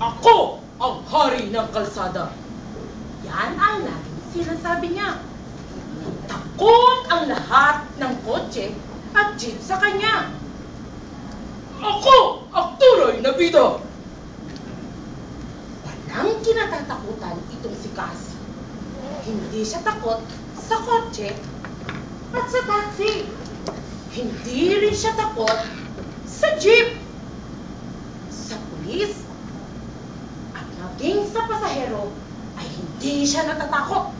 Ako ang hari ng kalsada. Yan ang laging sinasabi niya. Takot ang lahat ng kotse at jeep sa kanya. Ako ang tunay na bida. Walang kinatatakutan itong si Cass. Hindi siya takot sa kotse at sa taxi. Hindi rin siya takot sa jeep, sa pulis, maging sa pasahero ay hindi siya natatakot.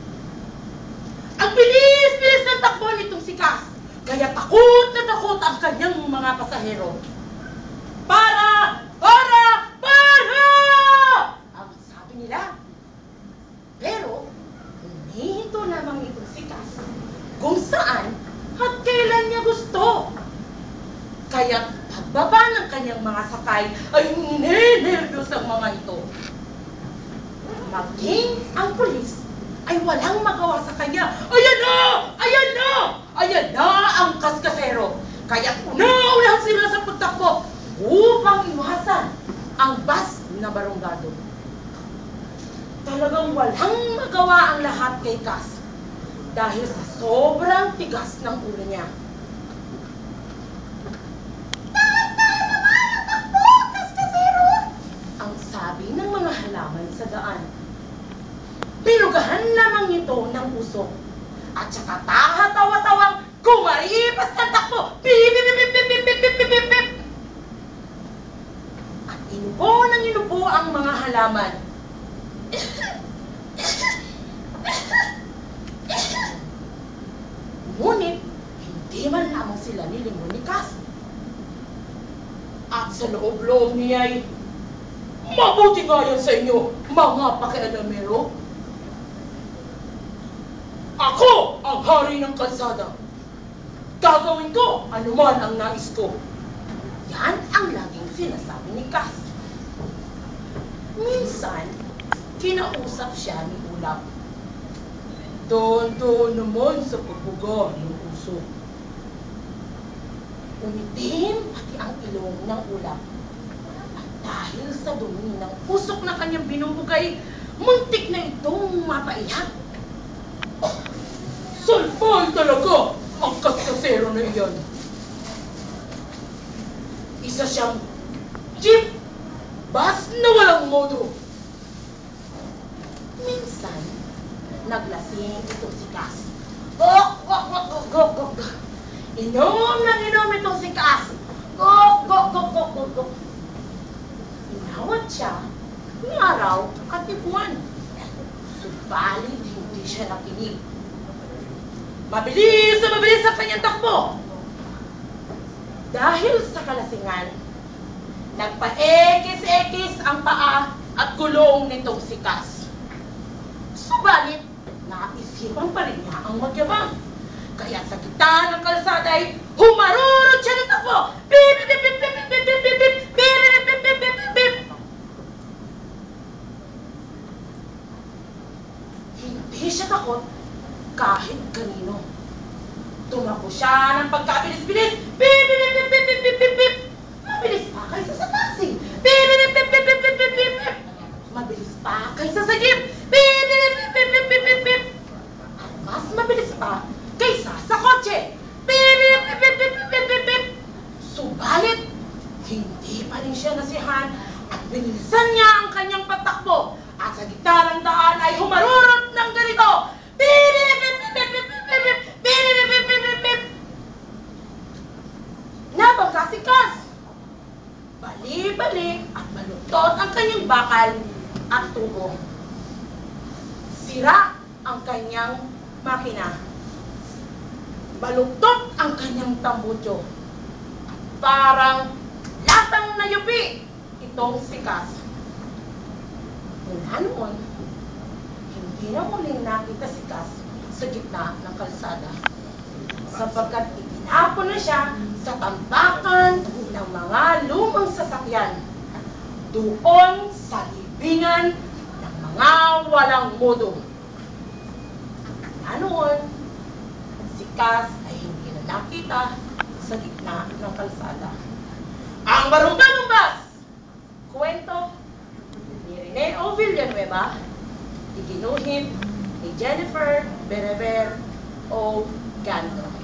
Ang bilis-bilis ng takbo nitong si Cass, kaya takot na takot ang kanyang mga pasahero. Para! Para! Para! Ang sabi nila. Pero, humihinto lamang itong si Cass kung saan at kailan niya gusto. Kaya pagbaba ng kanyang mga sakay ay ninenervyos ang mga ito. Maging ang pulis ay walang magawa sa kanya. Ayan na! Ayan na! Ayan na ang kaskasero. Kaya una-unahan sila sa pagtakbo upang iwasan ang bus na barungado. Talagang walang magawa ang lahat kay Cass dahil sa sobrang tigas ng ulo niya. Tahan-tahan naman ang takbo, kaskasero! Ang sabi ng mga halaman sa daan. Pinugahan lamang ito ng usok. At saka taha-tawa-tawang kumaripas ng takbo. Pip, pip, pip, pip, pip, pip, pip, pip, pip. At inubo ng inubo ang mga halaman. Ngunit, hindi man lamang sila nilingon ni Cass. At sa loob-loob niya ay, mabuti nga yan sa inyo, mga pakialamero. Ako ang hari ng kalsada. Gagawin ko anuman ang nais ko. Yan ang laging sinasabi ni Cass. Minsan, kinausap siya ni Ulap. Doon-doon naman sa pagbuga ng uso. Umitim pati ang ilong ng ulap. At dahil sa dumi ng usok na kanyang binubugay, muntik na itong mapaiyak. Talaga ang kaskasero na iyan. Isa siyang jeep bus na walang modo. Minsan, naglasing itong si Cass. Gok, gok, gok, gok, gok, gok. Inom na inom itong si Cass. Gok, gok, gok, gok, gok, gok. Inawat siya ni araw at ni buwan. Subalit hindi siya nakinig. Mabilis na mabilis ang kanyang takbo. Dahil sa kalasingan, nagpa-ekis-ekis ang paa at gulong nitong si Cass. Subalit, naisipan pa rin niya ang magyabang. Kaya sa gitna ng kalsada ay humarurot siya kahit kanino. Tumakbo siya ng pagkabilis-bilis. Pip, pip, pip, pip, pip, pip, pip. Mabilis pa kaysa sa taxi. Pip, pip, pip, pip, pip, pip, pip. Mabilis pa kaysa sa jeep. Baluktot ang kanyang bakal at tubo. Sira ang kanyang makina. Baluktot ang kanyang tambutso. Parang latang nayupi itong si Cass. Mula noon, hindi na muling nakita si Cass sa gitna ng kalsada sapagkat itinapon na siya sa tambakan ng mga lumang sasakyan doon sa libingan ng mga walang modo. Na noon, si Cass ay hindi na nakita sa gitna ng kalsada. Ang barumbanong bus! Kwento Villanueva, iginuhit ni Jennifer Bereber o Gando.